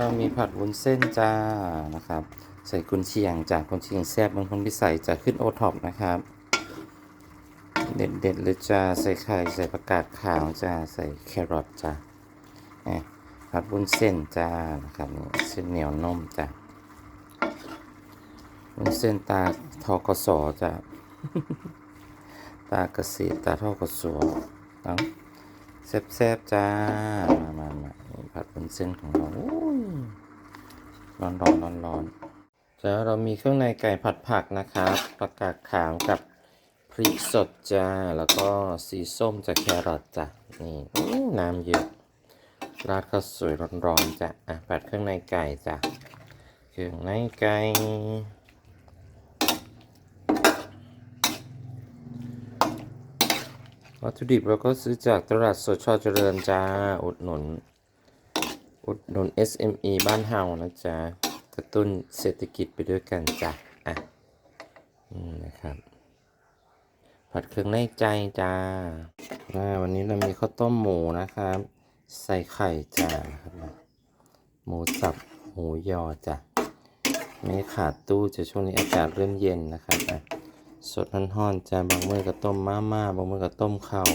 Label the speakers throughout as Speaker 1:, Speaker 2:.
Speaker 1: เรามีผัดวุ้นเส้นจ้านะครับ ใส่กุนเชียงจากกุนเชียงแซ่บบางคนพิใส่จะขึ้นโอท็อปนะครับ เด็ดเด็ดเลยจ้าใส่ไข่ใส่ประกาศขาวจ้าใส่แครอทจ้าผัดวุ้นเส้นจ้านะครับเส้นเหนียวนุ่มจ้าวุ้นเส้นตาทอกสอจ้าตาเกษตรตาทอกสอเนาะ แซ่บๆจ้า มามามาผัดบนเส้นของเราร้อนร้อนร้อนร้อนจ้าเรามีเครื่องในไก่ผัดผักนะครับประกาศขาวกับพริกสดจ้า แล้วก็สีส้มจากแครอทจ้ะ นี่น้ำเยอะ ราดข้าวสวยร้อนๆจ้ะ อะผัดเครื่องในไก่จ้ะ เครื่องในไก่ วัตถุดิบเราก็ซื้อจากตลาดสดชอเจริญจ้า อุดหนุน อุดหนุน SME บ้านเฮานะจ๊ะกระตุ้นเศรษฐกิจไปด้วยกันจ้ะ อะอนะครับ ผัดเครื่องในใจจ้าอ่าวันนี้เรามีข้าวต้มหมูนะครับ ใส่ไข่จ้าครับหมูสับหมูยอจ้ะไม่ขาดตู้จะช่วงนี้อากาศเริ่มเย็นนะครับอะ สดร้อนๆจ้าบางมือก็ต้มมาม่าบางมือก็ต้มข้าว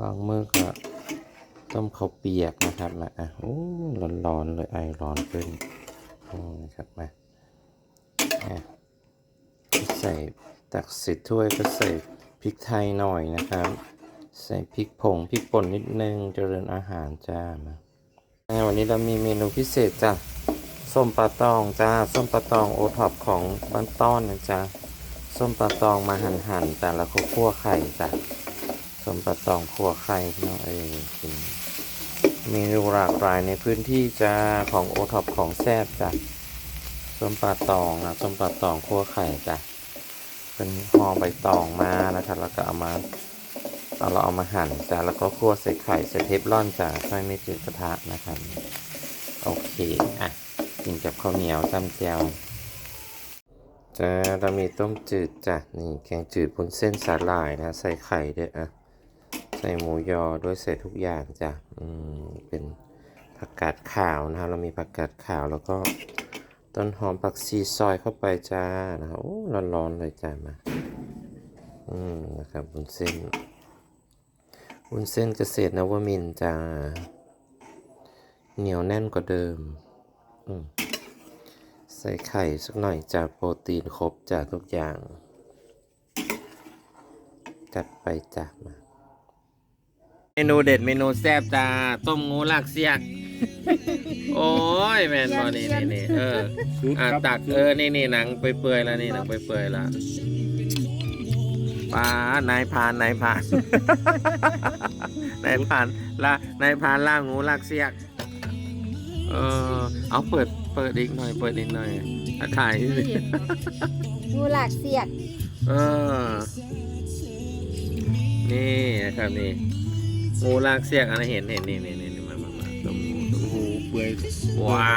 Speaker 1: บางมือก็ต้มข้าวเปียกนะครับมาอะโอ้ร้อนๆเลยไอร้อนขึ้นนะครับมาใส่ตักใส่ถ้วยก็ใส่พริกไทยหน่อยนะครับ ใส่พริกผงพริกป่นนิดนึงเจริญอาหารจ้ามาวันนี้เรามีเมนูพิเศษจ้ะส้มปลาตองจ้าส้มปลาตองโอท็อปของบ้านต้อนนะจ๊ะ ส้มปลาตองมาหั่นห่นๆแต่ละคั่วไข่จ้ะส้มปลาตองคั่วไข่พี่น้องเอ้ยกินเมนูหลากหลายในพื้นที่จ้าของโอท็อปของแซ่บจ้ะส้มปลาตองนะส้มปลาตองคั่วไข่จ้ะเป็นห่อใบตองมานะครับแล้วก็เอามาเอาเราเอามาหั่นจ้ะแล้วก็คั่วใส่ไข่ใส่เทฟลอนจ้ะค่ไม่ติดกระทะนะครับโอเคอะกินกับข้าวเหนียวจำแจว จ้าเรามีต้มจืดจ้ะ นี่แกงจืดพุ้นเส้นสาหร่ายนะ ใส่ไข่ด้วยอะ ใส่หมูยอด้วยใส่ทุกอย่างจ้ะ อืม เป็นผักกาดขาวนะครับ เรามีผักกาดขาวแล้วก็ต้นหอมผักชีซอยเข้าไปจ้านะครับโอ้ร้อนๆเลยจ้ามา อืมนะครับวุ้นเส้นวุ้นเส้นเกษตรนวมินจ้า เหนียวแน่นกว่าเดิม อืม ใส่ไข่สักหน่อยจากโปรตีนครบจากทุกอย่าง จัดไปจ้ะมา เมนูเด็ดเมนูแซ่บจ้าต้มงูลากเสียก โอ้ยแมนบอนี่นี่นี่เอออะตักเออนี่นี่หนังเปื่อยๆแล้วนี่หนังเปื่อยๆแล้วปลานายพรานนายพราน นายพรานละนายพรานล่างูลากเสียก เออ เอาเปิดเปิดอีกหน่อย เปิดอีกหน่อยอะถ่ายสิ
Speaker 2: งูหลากเสียก
Speaker 1: เออ นี่นะครับนี่งูลากเสียกอันนั้นเห็นเห็นนี่นี่นี่นี่มามามาตรงงูตรง
Speaker 3: โอ้โห
Speaker 1: งู
Speaker 3: เปื่อย
Speaker 1: ว้า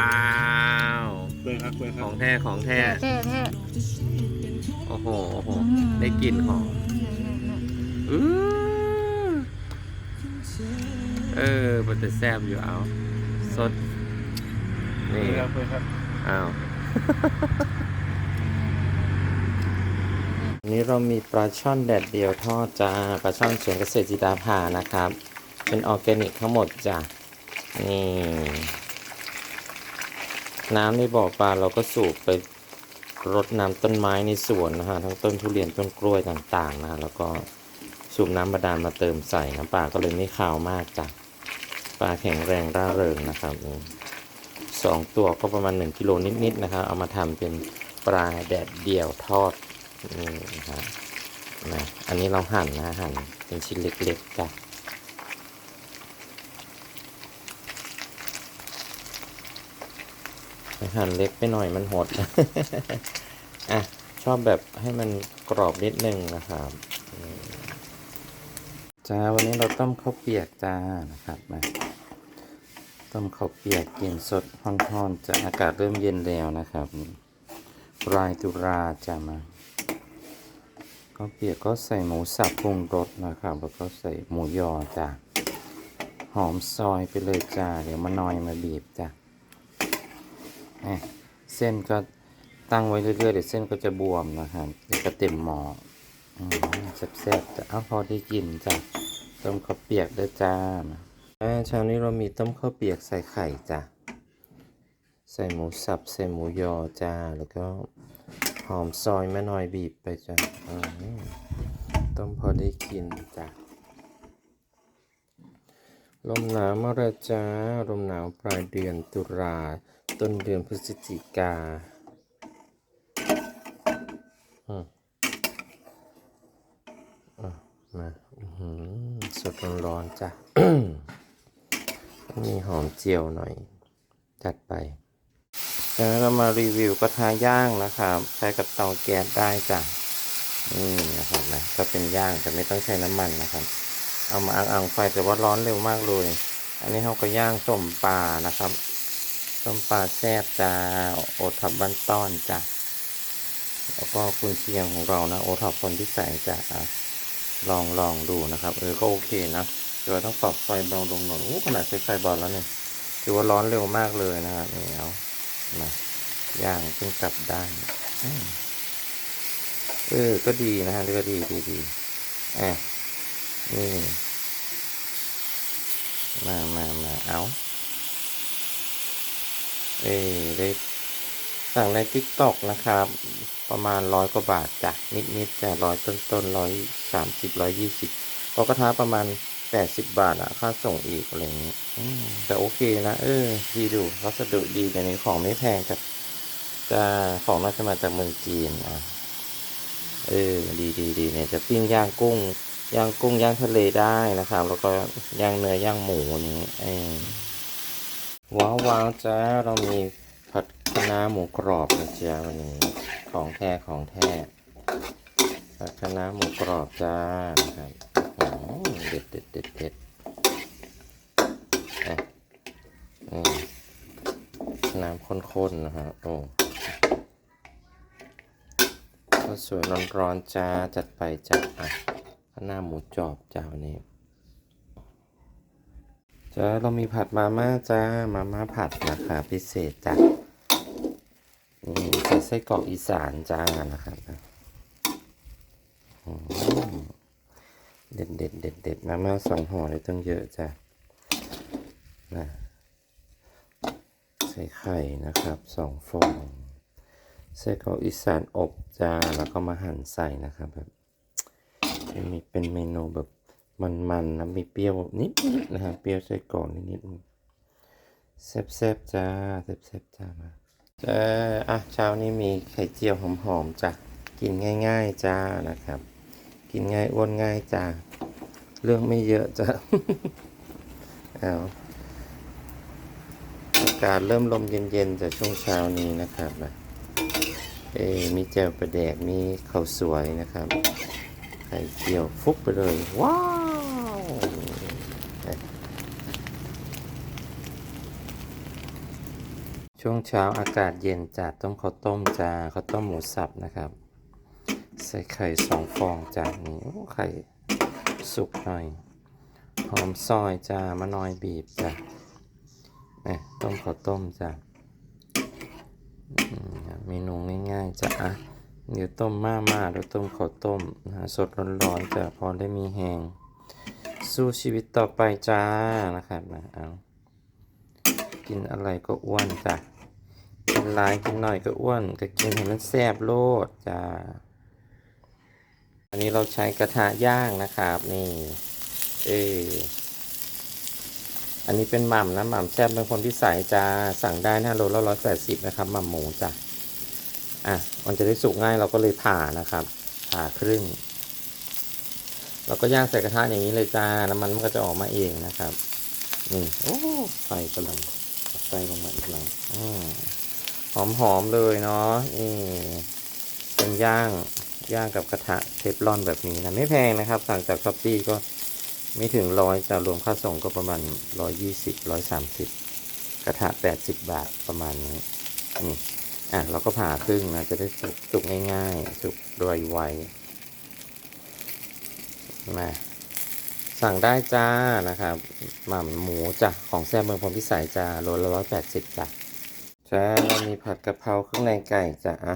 Speaker 1: ว
Speaker 3: เปื่อยครับเปื่อยค
Speaker 1: ข
Speaker 3: รั
Speaker 1: อบงแท้ของแท้
Speaker 2: แท้แท้
Speaker 1: โอ้โหโอ้โหได้กลิ่นหอมอื้อเออมันจะแซ่บอยู่เอา สด
Speaker 3: เปื่
Speaker 1: นี่
Speaker 3: อยครับเปื่อยครับ
Speaker 1: อ้าววันนี้เรามีปลาช่อนแดดเดียวทอดจ้าปลาช่อนสวนเกษตรจิตาภานะครับ เป็นออร์แกนิกทั้งหมดจ้ะนี่น้ำในบ่อปลาเราก็สูบไปรดน้ำต้นไม้ในสวนนะฮะทั้งต้นทุเรียนต้นกล้วยต่างๆนะฮะแล้วก็สูบน้ำบาดาลมาเติมใส่น้ำปลาก็เลยไม่ขาวมากจ้ะปลาแข็งแรงร่าเริงนะครับนี่ สองตัวก็ประมาณ 1กิโลนิดๆนะครับ เอามาทำเป็นปลาแดดเดี่ยวทอดนี่นะครับนะอันนี้เราหั่นนะหั่นเป็นชิ้นเล็กๆจ้ะหั่นเล็กไปหน่อยมันหด อะ ชอบแบบให้มันกรอบนิดนึงนะครับจ้าวันนี้เราต้มข้าวเปียกจ้านะครับมา ต้มข้าวเปียกกินสดร้อนๆจะอากาศเริ่มเย็นแล้วนะครับปลายตุลาจะมาข้าวเปียกก็ใส่หมูสับปรุงรสนะครับ แล้วก็ใส่หมูยอจ้ะหอมซอยไปเลยจ้าเดี๋ยวมานอยมาบีบจ้ะอะเส้นก็ตั้งไว้เรื่อยๆเดี๋ยวเส้นก็จะบวมนะครับเดี๋ยวก็เต็มหม้ออืมแซ่บๆจะเอาพอได้กินจ้ะต้มข้าวเปียกด้วยจ้า อ่าเช้านี้เรามีต้มข้าวเปียกใส่ไข่จ้ะ ใส่หมูสับ ใส่หมูยอจ้า แล้วก็หอมซอยแม่น้อยบีบไปจ้ะต้มพอได้กินจ้ะ ลมหนาวมาแล้วจ้า ลมหนาวปลายเดือนตุลาต้นเดือนพฤศจิกาอืมอะมาอือหือสดร้อนๆจ้ะ มีหอมเจียวหน่อย จัดไปแล้วเรามารีวิวกระทะย่างนะครับ ใช้กับเตาแก๊สได้จ้ะนี่นะครับนะก็เป็นย่างแต่ไม่ต้องใช้น้ำมันนะครับ เอามาอังๆไฟแต่ว่าร้อนเร็วมากเลย อันนี้เขาก็ย่างส้มปลานะครับส้มปลาแซ่บจ้าโอทับบ้านต้อนจ้ะแล้วก็คุณเชียงของเรานะโอทับคนที่ใส่จ้ะอะลองลองดูนะครับเออก็โอเคนะ แต่ว่าต้องปรับไฟเบาลงหน่อยโอ้ขนาดใช้ไฟเบอลแล้วเนี่ยถือว่าร้อนเร็วมากเลยนะครับนี่เอามาย่างขึ้นกลับด้านเออก็ดีนะฮะก็ดีดีดีอะนี่มามามาเอาเอ้ยได้สั่งใน t ิ k t o k นะครับ ประมาณร้อยกว่าบาทจ้ะนิดนิดจะร้อยต้นต้นร้อยสามสิบร้อยยี่สิบก็กระทะประมาณ แปดสิบบาทอะค่าส่งอีกอะไรอย่างนี้อืมแต่โอเคนะเออดีดูวัสดุดีแต่นี้ของไม่แพงจะจะของน่าจะมาจากเมืองจีนอะเออดีดีดีเนี่ยจะปิ้งย่างกุ้งย่างกุ้งย่างทะเลได้นะครับ แล้วก็ย่างเนื้อย่างหมูนี้เออว้าวว้าวจ้าเรามีผัดคะน้าหมูกรอบนะจ๊ะวันนี้ของแท้ของแท้ผัดคะน้าหมูกรอบจ้านะครับอ๋อ เด็ดเด็ดเด็ดเด็ดน้ำข้นๆนะฮะโอ้ข้าวสวยร้อนๆจ้าจัดไปจัดอะข้าวหน้าหมูจอบจ้าวันนี้จ้าเรามีผัดมาม่าจ้ามาม่าผัดนะคะพิเศษจ้ะนี่ใส่ไส้กรอกอีสานจ้านะครับ เด็ดเด็ดเด็ดเด็ดมาม่าสองห่อเลยต้องเยอะจ้ะนะใส่ไข่นะครับสองฟองไส้กรออีสานอบจ้าแล้วก็มาหั่นใส่นะครับแบบมีเป็นเมนูแบบมันๆนะมีเปรี้ยวนิดๆนะฮะเปรี้ยวใส่ก่อนนิดๆแซ่บๆจ้าแซ่บๆจ้ามาจ้าอะเช้านี้มีไข่เจียวหอมๆจ้ะกินง่าย ๆ จ้านะครับ กินง่ายอ้วนง่ายจ้าเรื่องไม่เยอะจ้ะเอาอากาศเริ่มลมเย็นๆจากช่วงเช้านี้นะครับนะเอ้มีแจ่วประแดกมีข้าวสวยนะครับ ไข่เจียวฟุบไปเลย ว้าวช่วงเช้าอากาศเย็นจัดต้องข้าวต้มจ้าข้าวต้มหมูสับนะครับ ส่ไข่สองฟองจ้านี้ไข่สุกหน่อย หอมซอยจ้ามะนอยบีบจ้าเนี่ยต้มข้าวต้มจ้ามเมนูง่ายๆจ้ะอะเดี๋ยวต้มมาม่าเดี๋ยวต้มข้าวต้มนะสดร้อนๆจะพอได้มีแหงสู้ชีวิตต่อไปจ้านะครับนะเอากินอะไรก็อ้วนจ้ะกินหลายกินหน่อยก็อ้วนก็กินให้มันแซ่บโลดจ้า อันนี้เราใช้กระทะย่างนะครับนี่ เอออันนี้เป็นหม่ำนะหม่ำแซ่บเป็นคนที่ใส่จ้าสั่งได้นะโลละร้อยแปดสิบนะครับหม่ำหมูจ้ะอะมันจะได้สุกง่ายเราก็เลยผ่านะครับผ่าครึ่งเราก็ย่างใส่กระทะอย่างนี้เลยจ้าน้ำมันมันก็จะออกมาเองนะครับนี่โอ้ไฟกำลังไฟลงมาอีกหน่อยอืมหอมหอมๆเลยเนาะนี่เป็นย่าง ย่างกับกระทะเทฟลอนแบบนี้นะ ไม่แพงนะครับ สั่งจากช้อปปี้ก็ไม่ถึงร้อยจะรวมค่าส่งก็ประมาณร้อยยี่สิบร้อยสามสิบกระทะแปดสิบบาทประมาณนี้นี่อะเราก็ผ่าครึ่งนะจะได้สุกสุกง่ายๆ สุกโดยไวมาสั่งได้จ้านะครับหม่ำหมูจ้ะของแซ่บเมืองพรพิสัยจ้าโลละร้อยแปดสิบจ้ะจ้าเรามีผัดกะเพราเครื่องในไก่จ้ะอะ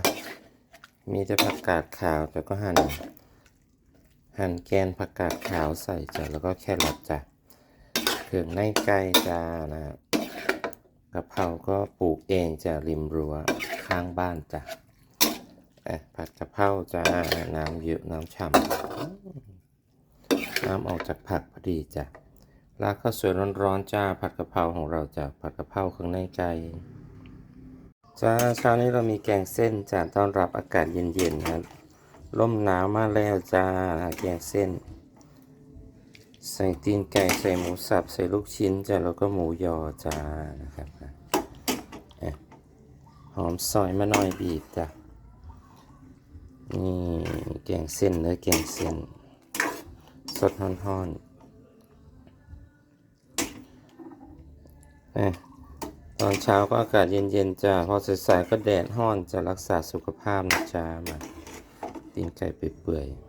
Speaker 1: มีแต่ผักกาดขาวแต่ก็หั่น หั่นแกนผักกาดขาวใส่จ้ะแล้วก็แครอทจ้ะเครื่องในไก่จ้านะครับกะเพราก็ปลูกเองจ้ะริมรั้วข้างบ้านจ้ะผัดกะเพราจ้าน้ำเยอะน้ำฉ่ำน้ำออกจากผักพอดีจ้ะลากข้าวสวยร้อนๆจ้าผัดกะเพราของเราจ้ะผัดกะเพราเครื่องในไก่ จ้าเช้านี้เรามีแกงเส้นจ้าต้อนรับอากาศเย็นๆนะครับร่มหนาวมาแล้วจ้านะแกงเส้น ใส่ตีนไก่ใส่หมูสับใส่ลูกชิ้นจ้าแล้วก็หมูยอจ้านะครับหอมซอยมะนอยบีบจ้ะนี่แกงเส้นเนื้อแกงเส้น สดฮ้อนๆเอ๊ะ ตอนเช้าก็อากาศเย็นๆจ้าพอสายๆก็แดดห้อนจะรักษาสุขภาพนะจ้ามาตีนไก่เปื่อยๆ